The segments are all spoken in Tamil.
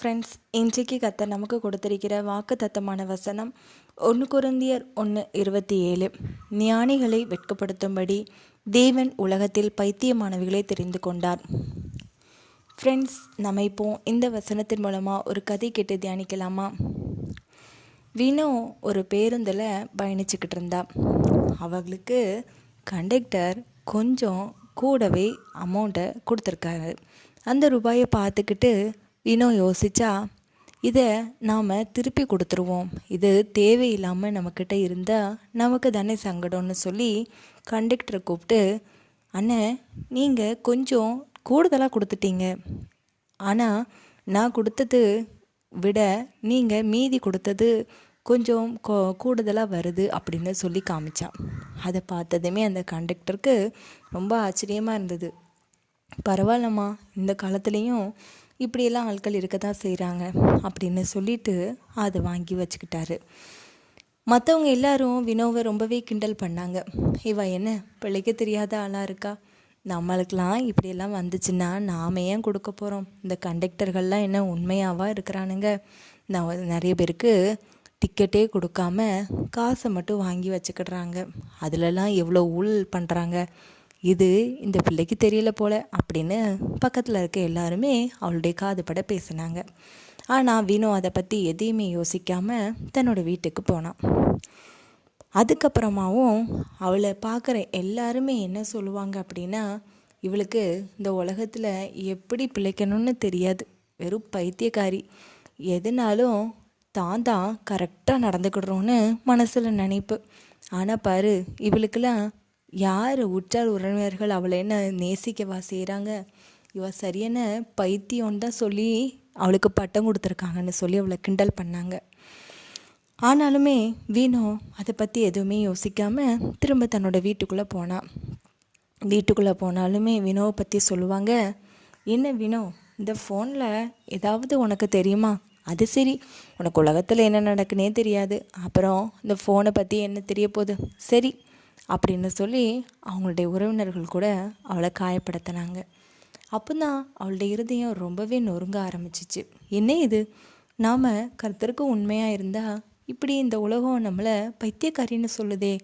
ஃப்ரெண்ட்ஸ் இன்றைக்கு கத்த நமக்கு கொடுத்திருக்கிற வாக்கு தத்தமான வசனம் ஒன்று குருந்தியர் ஒன்று இருபத்தி ஏழு ஞானிகளை வெட்கப்படுத்தும்படி தேவன் உலகத்தில் பைத்தியமானவர்களை தெரிந்து கொண்டார். ஃப்ரெண்ட்ஸ் நம்ம இப்போ இந்த வசனத்தின் மூலமாக ஒரு கதை கேட்டு தியானிக்கலாமா? வினோ ஒரு பேருந்தில் பயணிச்சுக்கிட்டு இருந்தா. அவங்களுக்கு கண்டக்டர் கொஞ்சம் கூடவே அமௌண்ட்டை கொடுத்துருக்காரு. அந்த ரூபாயை பார்த்துக்கிட்டு இன்னும் யோசிச்சா இதை நாம் திருப்பி கொடுத்துருவோம். இது தேவையில்லாமல் நம்மக்கிட்ட இருந்தால் நமக்கு தானே சங்கடம்னு சொல்லி கண்டக்டரை கூப்பிட்டு அண்ணே நீங்கள் கொஞ்சம் கூடுதலாக கொடுத்துட்டீங்க. ஆனால் நான் கொடுத்தது விட நீங்கள் மீதி கொடுத்தது கொஞ்சம் கூடுதலாக வருது அப்படின்னு சொல்லி காமிச்சான். அதை பார்த்ததுமே அந்த கண்டக்டருக்கு ரொம்ப ஆச்சரியமாக இருந்தது. பரவாயில்லம்மா இந்த காலத்துலேயும் இப்படியெல்லாம் ஆட்கள் இருக்க தான் செய்கிறாங்க அப்படின்னு சொல்லிட்டு அதை வாங்கி வச்சுக்கிட்டாரு. மற்றவங்க எல்லாரும் வினோவை ரொம்பவே கிண்டல் பண்ணாங்க. இவ என்ன பிழைக்க தெரியாத ஆளாக இருக்கா? நம்மளுக்கெல்லாம் இப்படியெல்லாம் வந்துச்சுன்னா நாம் ஏன் கொடுக்க போகிறோம் இந்த கண்டக்டர்கள்லாம் என்ன உண்மையாவா இருக்கிறானுங்க? நான் நிறைய பேருக்கு டிக்கெட்டே கொடுக்காம காசை மட்டும் வாங்கி வச்சுக்கிடுறாங்க. அதிலலாம் எவ்வளோ ஊழல் பண்ணுறாங்க இது இந்த பிள்ளைக்கு தெரியல போல அப்படின்னு பக்கத்தில் இருக்க எல்லாருமே அவளுடைய காதுபட பேசினாங்க. ஆனால் வினோ அதை பற்றி எதையுமே யோசிக்காமல் தன்னோட வீட்டுக்கு போனான். அதுக்கப்புறமாவும் அவளை பார்க்குற எல்லாருமே என்ன சொல்லுவாங்க அப்படின்னா இவளுக்கு இந்த உலகத்தில் எப்படி பிழைக்கணும்னு தெரியாது. வெறும் பைத்தியக்காரி. எதுனாலும் தான் தான் கரெக்டாக நடந்துக்கிடுறோன்னு மனசில் நினைப்பு. ஆனால் பாரு இவளுக்கெல்லாம் யார் உற்றார் உறவினர்கள் அவளை என்ன நேசிக்கவா செய்கிறாங்க இவ சரியான பைத்தியம்னு தான் சொல்லி அவளுக்கு பட்டம் கொடுத்துருக்காங்கன்னு சொல்லி அவளை கிண்டல் பண்ணாங்க. ஆனாலுமே வீணோ அதை பற்றி எதுவுமே யோசிக்காமல் திரும்ப தன்னோட வீட்டுக்குள்ளே போனான் வீட்டுக்குள்ளே போனாலுமே வினோவை பற்றி சொல்லுவாங்க. என்ன வினோ இந்த ஃபோனில் ஏதாவது உனக்கு தெரியுமா? அது சரி உனக்கு உலகத்தில் என்ன நடக்குன்னே தெரியாது. அப்புறம் இந்த ஃபோனை பற்றி என்ன தெரிய போகுது? சரி அப்படின்னு சொல்லி அவங்களுடைய உறவினர்கள் கூட அவளை காயப்படுத்தினாங்க. அப்போ தான் அவளுடைய இருதயம் ரொம்பவே நொறுங்க ஆரம்பிச்சிச்சு. என்ன இது? நாம் கருத்தருக்கு உண்மையாக இருந்தால் இப்படி இந்த உலகம் நம்மளை பைத்தியக்காரின்னு சொல்லுதே.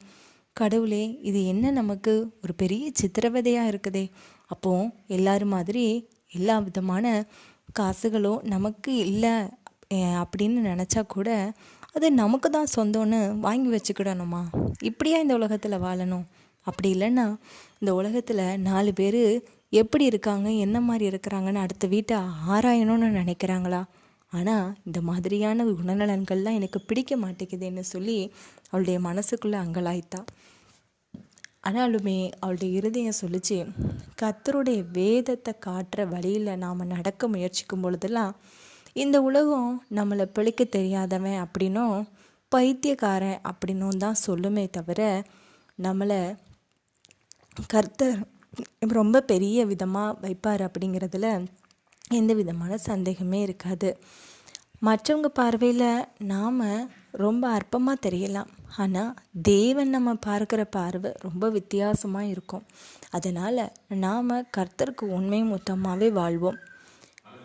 கடவுளே இது என்ன நமக்கு ஒரு பெரிய சித்திரவதையாக இருக்குதே. அப்போ எல்லாரும் மாதிரி எல்லா விதமான காசுகளும் நமக்கு இல்லை அப்படின்னு நினச்சா கூட அது நமக்கு தான் சொந்தம்னு வாங்கி வச்சுக்கிடணுமா? இப்படியா இந்த உலகத்தில் வாழணும்? அப்படி இல்லைன்னா இந்த உலகத்தில் நாலு பேர் எப்படி இருக்காங்க என்ன மாதிரி இருக்கிறாங்கன்னு அடுத்த வீட்டை ஆராயணும்னு நினைக்கிறாங்களா? ஆனால் இந்த மாதிரியான குணநலன்கள்லாம் எனக்கு பிடிக்க மாட்டேங்குதுன்னு சொல்லி அவளுடைய மனசுக்குள்ளே அங்கலாய்த்தா. ஆனாலுமே அவளுடைய இருதயம் சொல்லிச்சு கத்தருடைய வேதத்தை காட்டுற வழியில் நாம் நடக்க முயற்சிக்கும் பொழுதெல்லாம் இந்த உலகம் நம்மளை பிழைக்க தெரியாதவன் அப்படின்னும் பைத்தியக்காரன் அப்படின்னும் தான் சொல்லுமே தவிர நம்மளை கர்த்தர் ரொம்ப பெரிய விதமாக வைப்பார் அப்படிங்கிறதுல எந்த விதமான சந்தேகமே இருக்காது. மற்றவங்க பார்வையில் நாம் ரொம்ப அற்பமாக தெரியலாம். ஆனால் தேவன் நம்ம பார்க்குற பார்வை ரொம்ப வித்தியாசமாக இருக்கும். அதனால் நாம் கர்த்தருக்கு உண்மை மொத்தமாகவே வாழ்வோம்.